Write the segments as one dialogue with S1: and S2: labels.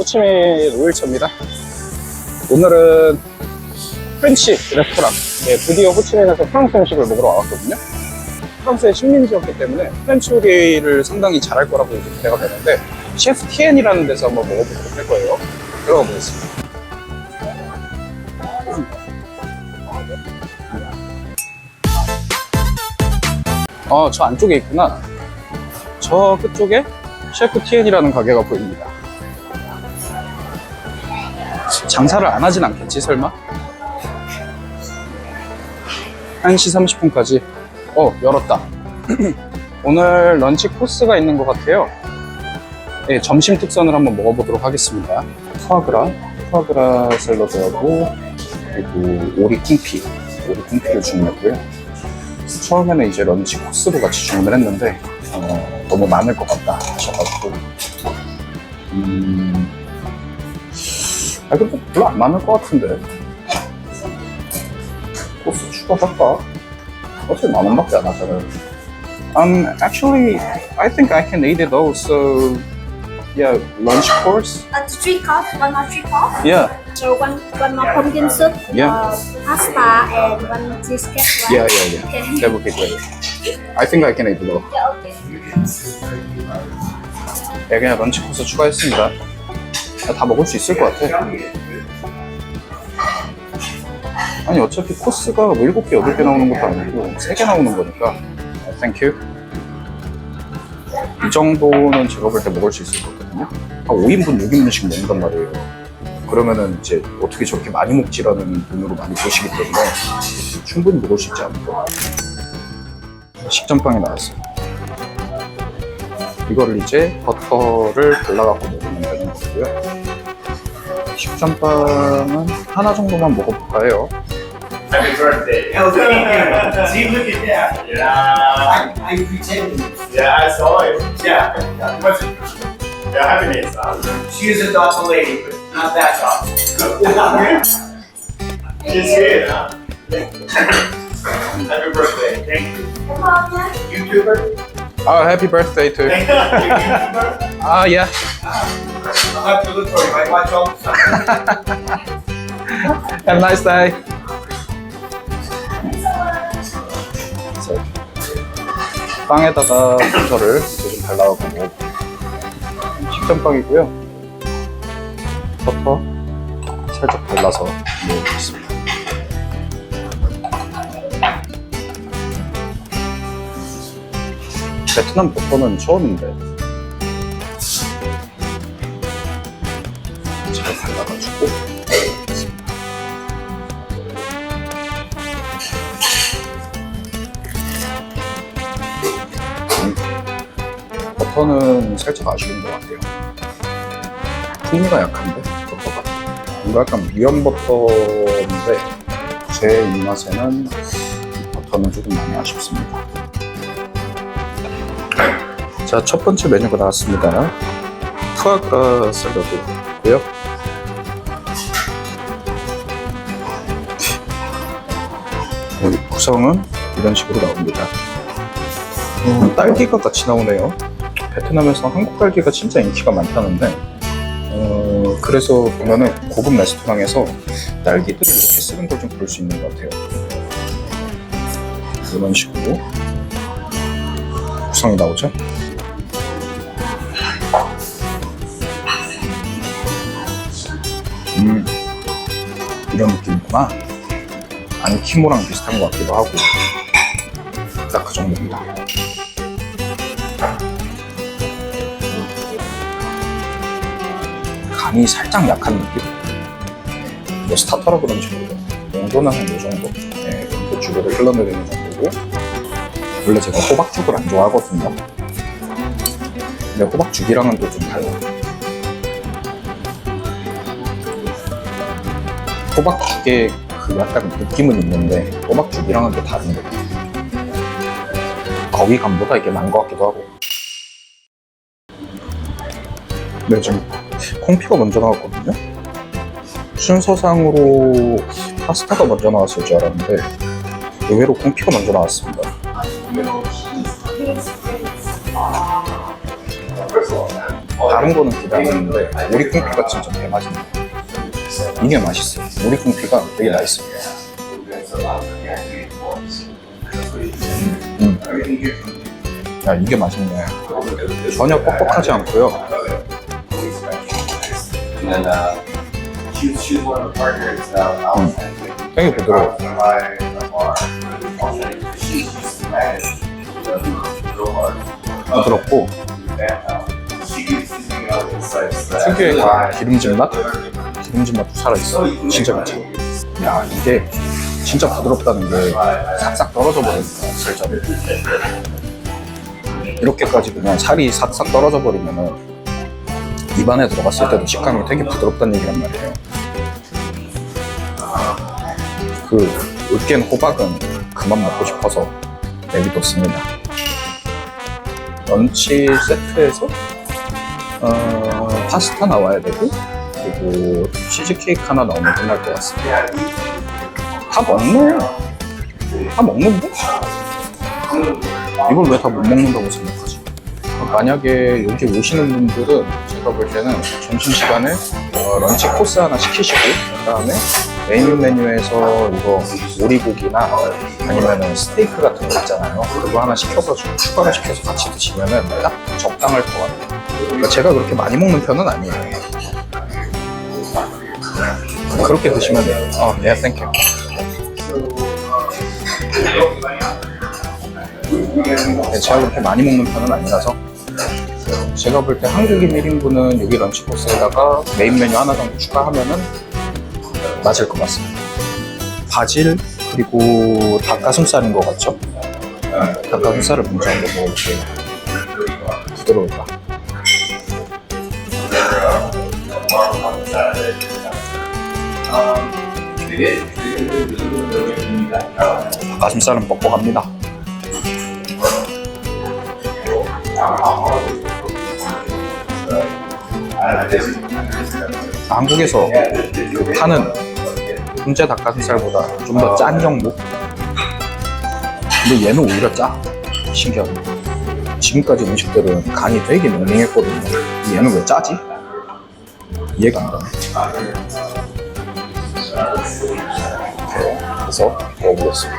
S1: 호치민 5일차입니다. 오늘은 프렌치 레스토랑. 예, 드디어 호치민에서 프랑스 음식을 먹으러 와왔거든요. 프랑스의 식민지였기 때문에 프렌치 요리를 상당히 잘할 거라고 기대가 되는데 셰프 티엔이라는 데서 한번 먹어보도록 할 거예요. 들어가 보겠습니다. 어, 저 안쪽에 있구나. 저 끝쪽에 셰프 티엔이라는 가게가 보입니다. 장사를 안 하진 않겠지, 설마? 1시 30분까지. 어, 열었다. 오늘 런치 코스가 있는 것 같아요. 네, 점심 특선을 한번 먹어보도록 하겠습니다. 푸아그라, 푸아그라 샐러드하고, 그리고 오리 콩피, 오리 콩피를 주문했고요. 처음에는 이제 런치 코스로 같이 주문을 했는데, 어, 너무 많을 것 같다 하셔가지고, 음, 아, 근데 별로 안 많을 것 같은데. 코스 추가 할까? 어차피 만 원밖에 안 하잖아요. Um, actually, I think I can eat it all, so, yeah, lunch course?
S2: Uh, three cups, one more three cups.
S1: Yeah,
S2: So one one more pumpkin soup,
S1: Yeah.
S2: uh, pasta, and one cheesecake. Right?
S1: yeah, yeah, yeah.
S2: Okay.
S1: That would be great. I think I can eat it all.
S2: Yeah, okay.
S1: 네, 그냥 런치 코스 추가했습니다. 아, 다 먹을 수 있을 것 같아. 아니, 어차피 코스가 뭐 7개, 8개 나오는 것도 아니고 3개 나오는 거니까. 땡큐. 이 정도는 제가 볼 때 먹을 수 있을 것 같거든요. 한 5인분, 6인분씩 먹는단 말이에요. 그러면은 이제 어떻게 저렇게 많이 먹지라는 눈으로 많이 보시기 때문에 충분히 먹을 수 있지 않을까. 식전빵이 나왔어요. 이거를 이제 버터를 발라갖고 먹으면 거고요. 식전빵은 하나 정도만 먹어볼까 해요.
S3: Happy birthday.
S4: Oh, thank you. See, look at that.
S3: Yeah.
S4: I, I pretended.
S3: Yeah, I saw it. Yeah. What's it? Yeah, happy days.
S4: She is a thoughtful lady, but not that thoughtful.
S3: She's here, huh? Happy birthday. Thank you. YouTuber?
S1: 아, 해피 birthday to
S3: you.
S1: 아, 예.
S4: I'll have to look for. I watch all.
S1: Have a nice day. 그래서 빵에다가 버터를 이제 좀 발라갖고 먹어. 식전빵이고요. 버터 살짝 발라서 베트남 버터는 처음인데 잘 발라가지고 음, 버터는 살짝 아쉬운 것 같아요. 풍미가 약한데 버터가 뭔가 약간 미연 버터인데 제 입맛에는 이 버터는 조금 많이 아쉽습니다. 자, 첫 번째 메뉴가 나왔습니다. 푸아그라 샐러드고요. 여기 구성은 이런 식으로 나옵니다. 어, 딸기가 같이 나오네요. 베트남에서 한국 딸기가 진짜 인기가 많다는데, 어, 그래서 보면은 고급 레스토랑에서 딸기들을 이렇게 쓰는 걸 좀 볼 수 있는 것 같아요. 이런 식으로 구성이 나오죠. 음, 이런 느낌이구나. 아니, 키모랑 비슷한 것 같기도 하고. 딱 그 정도입니다. 간이 살짝 약한 느낌? 뭐 스타터라 그런지 모르겠어요. 정도는 한 이 정도. 네, 그 주고를 흘러내리는 정도고. 원래 제가 호박죽을 안 좋아하거든요. 근데 호박죽이랑은 또 좀 달라요. 호박죽의 그 약간 느낌은 있는데 호박죽이랑은 또 다른 거 같아요. 거기 간보다 이게 나은 것 같기도 하고. 네, 지금 콩피가 먼저 나왔거든요. 순서상으로 파스타가 먼저 나왔을 줄 알았는데 의외로 콩피가 먼저 나왔습니다. 다른 거는 기대 안 했는데 오리 콩피가 진짜 개맛있네. 이게 맛있어. 오리 콩피가 되게 맛있습니다. 음. 야 이게 맛있네. 전혀 뻑뻑하지 않고요.
S3: Uh. Uh, I'll
S1: 되게 부드러워. 부드럽고 특유의 그 기름진 맛, 기름진 맛도 살아있어. 진짜 괜찮아. 야 이게 진짜 부드럽다는 게 싹싹 떨어져 버리니까 살짝 이렇게까지 그냥 살이 싹싹 떨어져 버리면은 입안에 들어갔을 때도 식감이 되게 부드럽다는 얘기란 말이에요. 그 으깬 호박은 그만 먹고 싶어서 내비뒀습니다. 런치 세트에서 어, 파스타 나와야 되고 그리고 치즈 케이크 하나 나오면 끝날 것 같습니다. 다 먹네. 다 먹는데? 이걸 왜 다 못 먹는다고 생각하지? 만약에 여기 오시는 분들은 제가 볼 때는 점심시간에 어, 런치 코스 하나 시키시고 그 다음에 메인 메뉴에서 이거 오리고기나 아니면은 스테이크 같은 거 있잖아요 그거 하나 시켜가지고 추가로 시켜서 같이 드시면은 딱 적당할 것 같아요 그러니까 제가 그렇게 많이 먹는 편은 아니에요 그렇게 드시면 돼요 어, 네, 땡큐 네, 제가 그렇게 많이 먹는 편은 아니라서 제가 볼 때 한국인 1인분은 여기 런치 코스에다가 메인 메뉴 하나 정도 추가하면은 맞을 것 같습니다. 바질 그리고 닭가슴살인 것 같죠? 네, 닭가슴살을 먼저 한번 먹어볼게요. 부드러울까? 닭가슴살은 뻑뻑합니다. 한국에서 그 파는 훈제 닭가슴살보다 좀 더 짠 정도? 근데 얘는 오히려 짜. 신기하게. 지금까지 음식들은 간이 되게 맹맹했거든요. 얘는 왜 짜지? 이해가 안 가네. 그래서 먹어보겠습니다.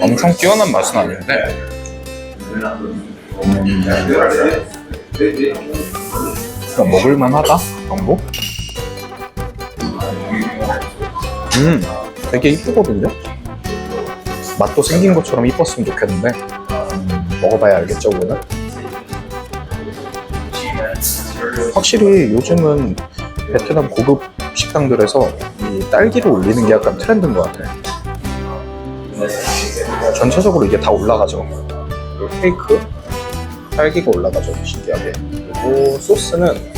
S1: 엄청 뛰어난 맛은 아닌데 음, 먹을만하다 정도? 음 되게 이쁘거든요 맛도 생긴 것처럼 이뻤으면 좋겠는데 음, 먹어봐야 알겠죠 그거는 확실히 요즘은 베트남 고급 식당들에서 이 딸기를 올리는 게 약간 트렌드인 것 같아요 전체적으로 이게 다 올라가죠. 그리고 케이크, 딸기가 올라가죠. 신기하게. 그리고 소스는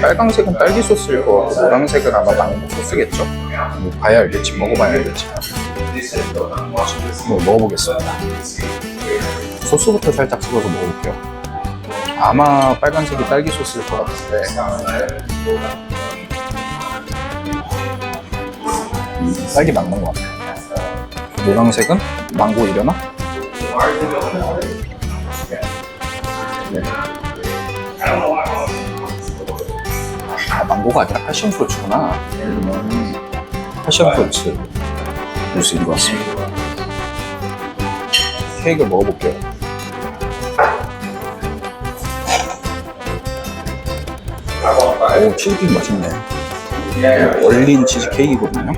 S1: 빨강색은 딸기 소스일 거 같고 노란색은 아마 망고 소스겠죠. 뭐 봐야 알겠지, 먹어봐야 알겠지. 뭐 먹어보겠습니다. 소스부터 살짝 찍어서 먹어볼게요. 아마 빨간색이 딸기 소스일 것 같은데 음, 딸기 맞는 것 같아요. 노란색은 망고이려나? 네. 아, 망고가 아니라 패션 프루츠구나. 음, 패션 프루츠 주스인 것 같습니다. 케이크를 먹어볼게요. 오, 치즈케이크 맛있네. 네, 얼린 치즈케이크거든요.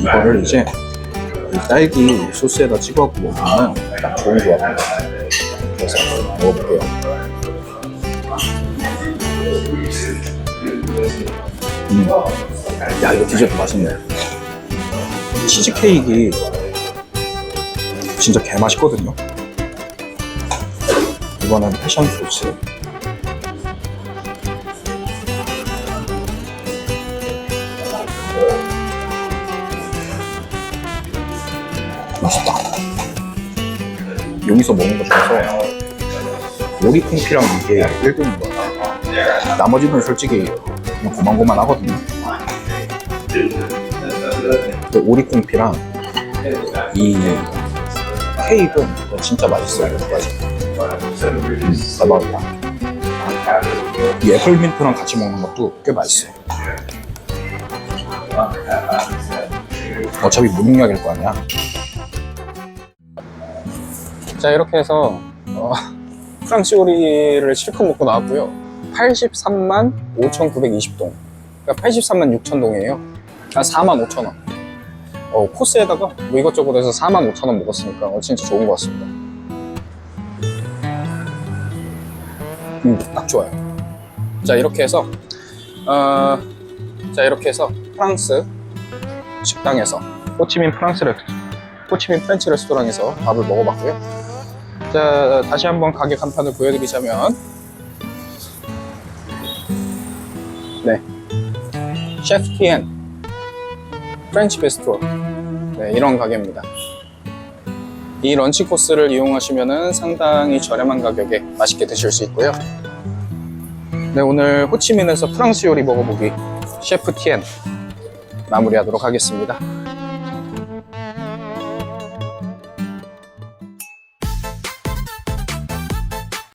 S1: 이거를 이제 이 딸기 소스에다 찍어 먹으면 딱 좋은 조합입니다. 그래서 먹어볼게요. 음. 야 이거 디저트 맛있네. 치즈 케이크 진짜 개 맛있거든요. 이거는 패션 소스. 맛있다. 여기서 먹는 것 중에서 오리콩피랑 이게 1등인 거야. 나머지는 솔직히 고만고만 하거든요. 근데 오리콩피랑 이 케이크는 진짜 맛있어요. 대박이다. 이 애플민트랑 같이 먹는 것도 꽤 맛있어요. 어차피 무농약일 거 아니야. 자 이렇게 해서 어, 프랑스 요리를 실컷 먹고 나왔고요. 83만 5,920동. 그러니까 83만 6천 동이에요. 아 4만 5천 원. 어, 코스에다가 뭐 이것저것 해서 4만 5천 원 먹었으니까 어, 진짜 좋은 것 같습니다. 음, 딱 좋아요. 자 이렇게 해서 어, 자 이렇게 해서 프랑스 식당에서 호치민 프랑스 레 호치민 프렌치 레스토랑에서 밥을 먹어봤고요. 자 다시 한번 가게 간판을 보여드리자면 셰프 티엔 프렌치 비스트로 네, 이런 가게입니다. 이 런치 코스를 이용하시면 상당히 저렴한 가격에 맛있게 드실 수 있고요. 네, 오늘 호치민에서 프랑스 요리 먹어보기 셰프 티엔 마무리하도록 하겠습니다.